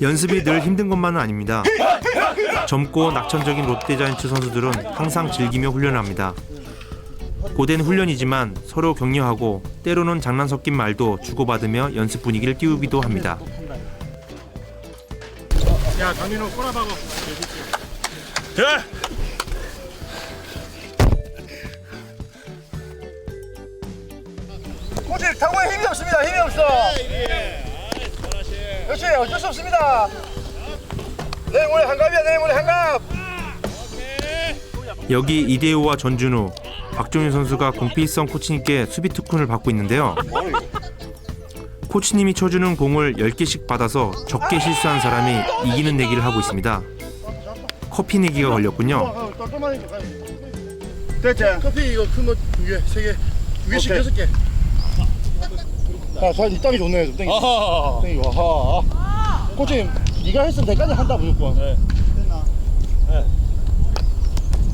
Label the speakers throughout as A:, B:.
A: 연습이 늘 힘든 것만은 아닙니다. 젊고 낙천적인 롯데자이언츠 선수들은 항상 즐기며 훈련합니다. 고된 훈련이지만 서로 격려하고 때로는 장난 섞인 말도 주고받으며 연습 분위기를 띄우기도 합니다.
B: 야 강민호 꼬라박어
C: 코치 타고에 힘이 없습니다. 힘이 없어. 그 렇지 어쩔 수 없습니다. 내일 모레 한갑이야 내일 모레 한갑.
A: 여기 이대호와 전준우, 박종윤 선수가 공피성 코치님께 수비 특훈을 받고 있는데요. 코치님이 쳐주는 공을 10개씩 받아서 적게 실수한 사람이 이기는 내기를 하고 있습니다. 커피 내기가 걸렸군요.
C: 됐지. 커피 이거 큰 거 두 개, 세 개, 두 개씩 여섯 개. 아, 사이 땅이 좋네. 좀 땡기. 땡기. 아하. 코치, 네가 했으면 대까지 한다 무조건. 네.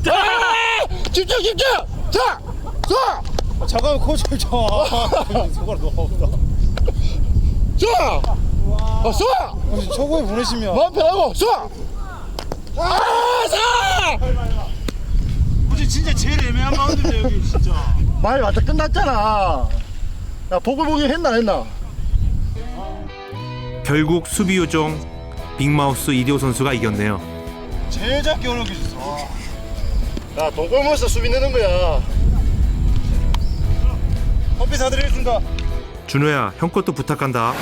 C: 아! 집중 집중. 자, 자,
B: 잠깐만 코치 좀 손가락 너무 없다
C: 자. 어, 자.
B: 혹시 초고에 보내시면
C: 마음 편하고 자. 아, 자.
B: 코치 진짜 제일 애매한 마운드인데 여기 진짜
C: 말 맞다 끝났잖아. 야, 보기 했나 안 했나?
A: 결국 수비 요정 빅마우스 이대호 선수가 이겼네요.
B: 제일 잡기 어려운 게 있어
C: 야, 돈 벌면서 수비 내는 거야.
B: 커피 사드리겠습니다
A: 준호야, 형 것도 부탁한다.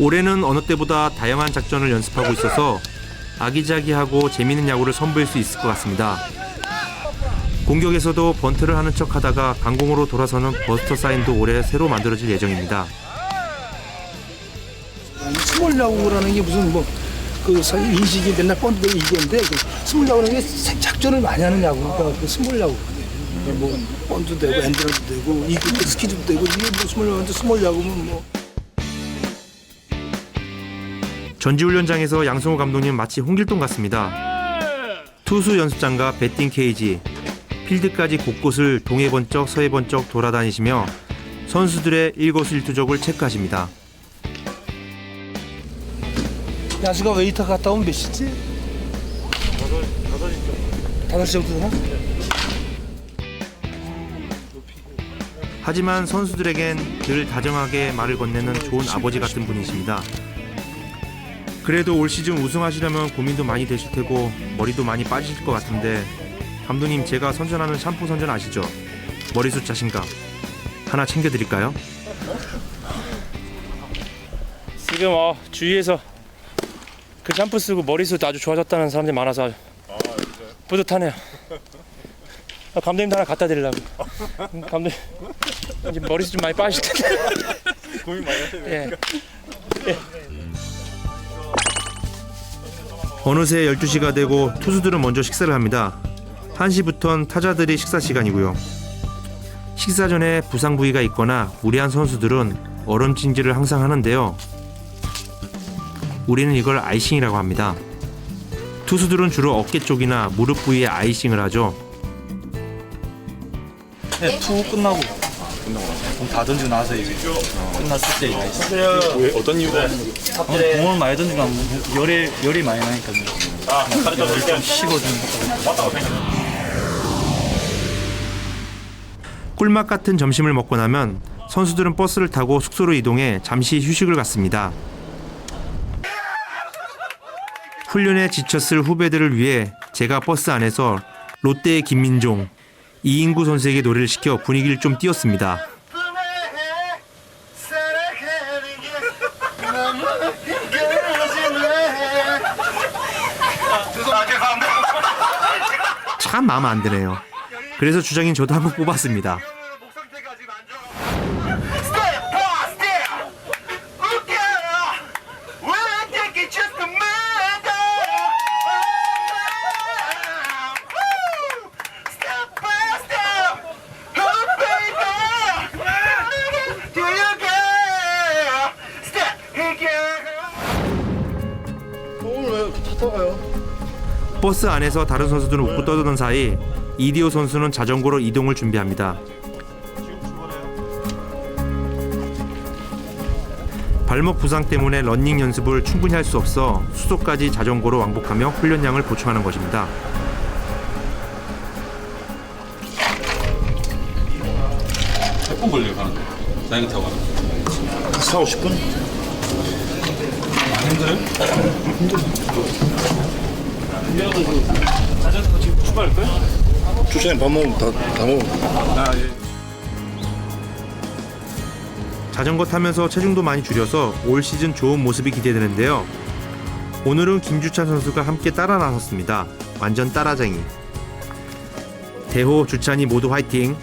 A: 올해는 어느 때보다 다양한 작전을 연습하고 있어서 아기자기하고 재미있는 야구를 선보일 수 있을 것 같습니다. 공격에서도 번트를 하는 척 하다가 강공으로 돌아서는 버스터 사인도 올해 새로 만들어질 예정입니다.
D: 스몰 야구라는 게 무슨 뭐그 사실 인식이 맨날 뻔되고 이건데 그 스몰 야구라는 게 세- 작전을 많이 하는 야구니까 그 스몰 야구. 뭐 뻔도 되고 엔드라도 되고 이그 스키즈도 되고 이게 뭐 스몰 야구인데 스몰 야구면 뭐.
A: 전지훈련장에서 양승호 감독님 마치 홍길동 같습니다. 투수 연습장과 배팅 케이지, 필드까지 곳곳을 동해 번쩍 서해 번쩍 돌아다니시며 선수들의 일거수일투족을 체크하십니다.
D: 야수가 웨이터 갔다 오면 몇 시지? 다섯 시부터 되나?
A: 하지만 선수들에겐 늘 다정하게 말을 건네는 좋은 아버지 같은 분이십니다. 그래도 올 시즌 우승하시려면 고민도 많이 되실 테고 머리도 많이 빠지실 것 같은데 감독님 제가 선전하는 샴푸 선전 아시죠? 머리숱 자신감 하나 챙겨드릴까요?
E: 지금 어, 주위에서 그 샴푸 쓰고 머리숱 아주 좋아졌다는 사람들이 많아서 아주 뿌듯하네요. 아, 감독님도 하나 갖다 드리려고. 음, 감독님 이제 머리숱 좀 많이 빠지실 텐데.
B: 고민 많이 하세요
E: 예.
A: 어느새 12시가 되고 투수들은 먼저 식사를 합니다. 1시부턴 타자들이 식사 시간이고요. 식사 전에 부상 부위가 있거나 무리한 선수들은 얼음 찜질을 항상 하는데요. 우리는 이걸 아이싱이라고 합니다. 투수들은 주로 어깨 쪽이나 무릎 부위에 아이싱을 하죠.
F: 네, 투 끝나고. 공다 던지고 나서 이제 끝났을 때 이제
B: 왜 어떤 이유가
F: 어, 공을 많이 던지면 열이 열이 많이 나니까 좀 쉬고 좀
A: 꿀맛 같은 점심을 먹고 나면 선수들은 버스를 타고 숙소로 이동해 잠시 휴식을 갖습니다. 훈련에 지쳤을 후배들을 위해 제가 버스 안에서 롯데의 김민종, 이인구 선수에게 노래를 시켜 분위기를 좀 띄웠습니다. 참 마음 안 드네요. 그래서 주장인 저도 한번 뽑았습니다. 버스 안에서 다른 선수들은 웃고 떠드는 사이 이디오 선수는 자전거로 이동을 준비합니다. 발목 부상 때문에 런닝 연습을 충분히 할 수 없어 수소까지 자전거로 왕복하며 훈련량을 보충하는 것입니다.
G: 몇 분 걸려요 가는데? 자전거 타고 가는
C: 4, 50분?
G: 안 힘들어요?
E: 자전거 지금 출발할 거야?
C: 주 차장 밥 먹으면 다, 다 먹으면
G: 아 예.
A: 자전거 타면서 체중도 많이 줄여서 올 시즌 좋은 모습이 기대되는데요. 오늘은 김주찬 선수가 함께 따라 나섰습니다. 완전 따라쟁이. 대호, 주찬이 모두 화이팅!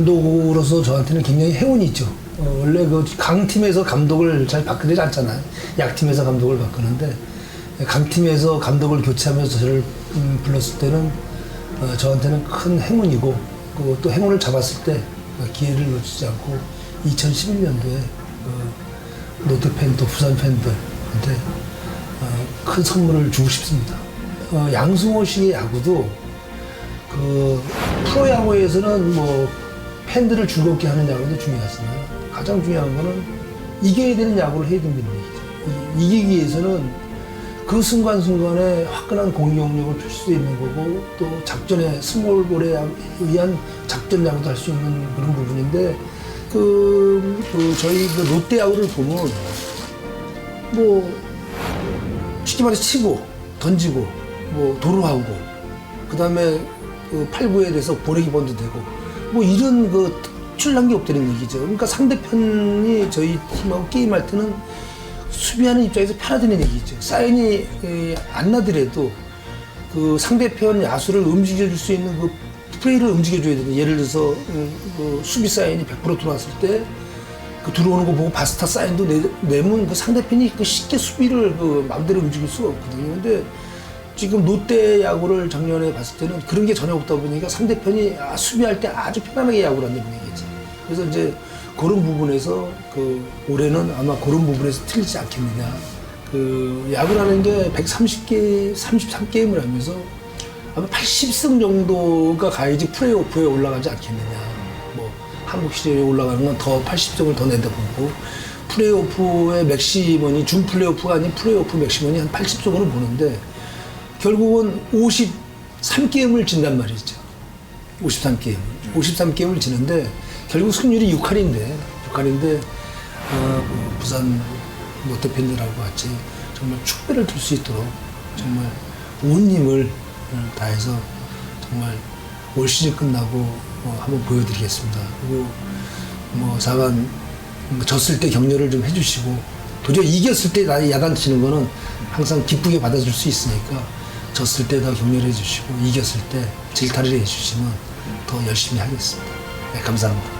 D: 감독으로서 저한테는 굉장히 행운이 있죠. 어, 원래 그 강팀에서 감독을 잘 바꾸지 않잖아요. 약팀에서 감독을 바꾸는데 강팀에서 감독을 교체하면서 저를 음, 불렀을 때는 어, 저한테는 큰 행운이고 그 또 행운을 잡았을 때 어, 기회를 놓치지 않고 2011년도에 어, 롯데 팬또 부산 팬들한테 어, 큰 선물을 주고 싶습니다. 어, 양승호 씨의 야구도 그 프로야구에서는 뭐 팬들을 즐겁게 하는 야구도 중요하지만 가장 중요한 거는 이겨야 되는 야구를 해야 된다는 얘기죠. 이- 이기기 위해서는 그 순간순간에 화끈한 공격력을 펼칠 수 있는 거고 또 작전에 스몰볼에 의한 작전 야구도 할 수 있는 그런 부분인데 그, 그 저희 그 롯데 야구를 보면 뭐 쉽게 말해서 치고 던지고 뭐 도루하고 그다음에 그 8구에 대해서 보내기 번도 되고 뭐 이런 그 특출난 게 없다는 얘기죠. 그러니까 상대편이 저희 팀하고 게임할 때는 수비하는 입장에서 편하다는 얘기죠. 사인이 에, 안 나더라도 그 상대편 야수를 움직여줄 수 있는 그 플레이를 움직여줘야 되는 예를 들어서 음, 그 수비 사인이 100% 들어왔을 때 그 들어오는 거 보고 바스타 사인도 내, 내면 그 상대편이 그 쉽게 수비를 그 마음대로 움직일 수가 없거든요. 근데 지금 롯데 야구를 작년에 봤을 때는 그런 게 전혀 없다 보니까 상대편이 아, 수비할 때 아주 편안하게 야구를 한다는 얘기지. 그래서 이제 그런 부분에서 그 올해는 아마 그런 부분에서 틀리지 않겠느냐. 그 야구라는 게 130개, 33게임을 하면서 아마 80승 정도가 가야지 플레이오프에 올라가지 않겠느냐. 뭐 한국 시리즈에 올라가는 건 더 80점을 더 낸다 보고 플레이오프의 맥시멈이 준 플레이오프가 아닌 플레이오프 맥시멈이 한 80점으로 보는데 결국은 53게임을 진단 말이죠. 53게임. 53게임을 지는데 결국 승률이 6할인데 6할인데 어, 그 부산 롯데 팬들하고 같이 정말 축배를 들 수 있도록 정말 온 힘을 어, 다해서 정말 올 시즌 끝나고 어, 한번 보여드리겠습니다. 그리고 뭐 4간 뭐 졌을 때 격려를 좀 해주시고 도저히 이겼을 때 나이 야단 치는 거는 항상 기쁘게 받아줄 수 있으니까 졌을 때 더 격려를 해주시고 이겼을 때 질타를 해 주시면 더 열심히 하겠습니다. 네,
C: 감사합니다.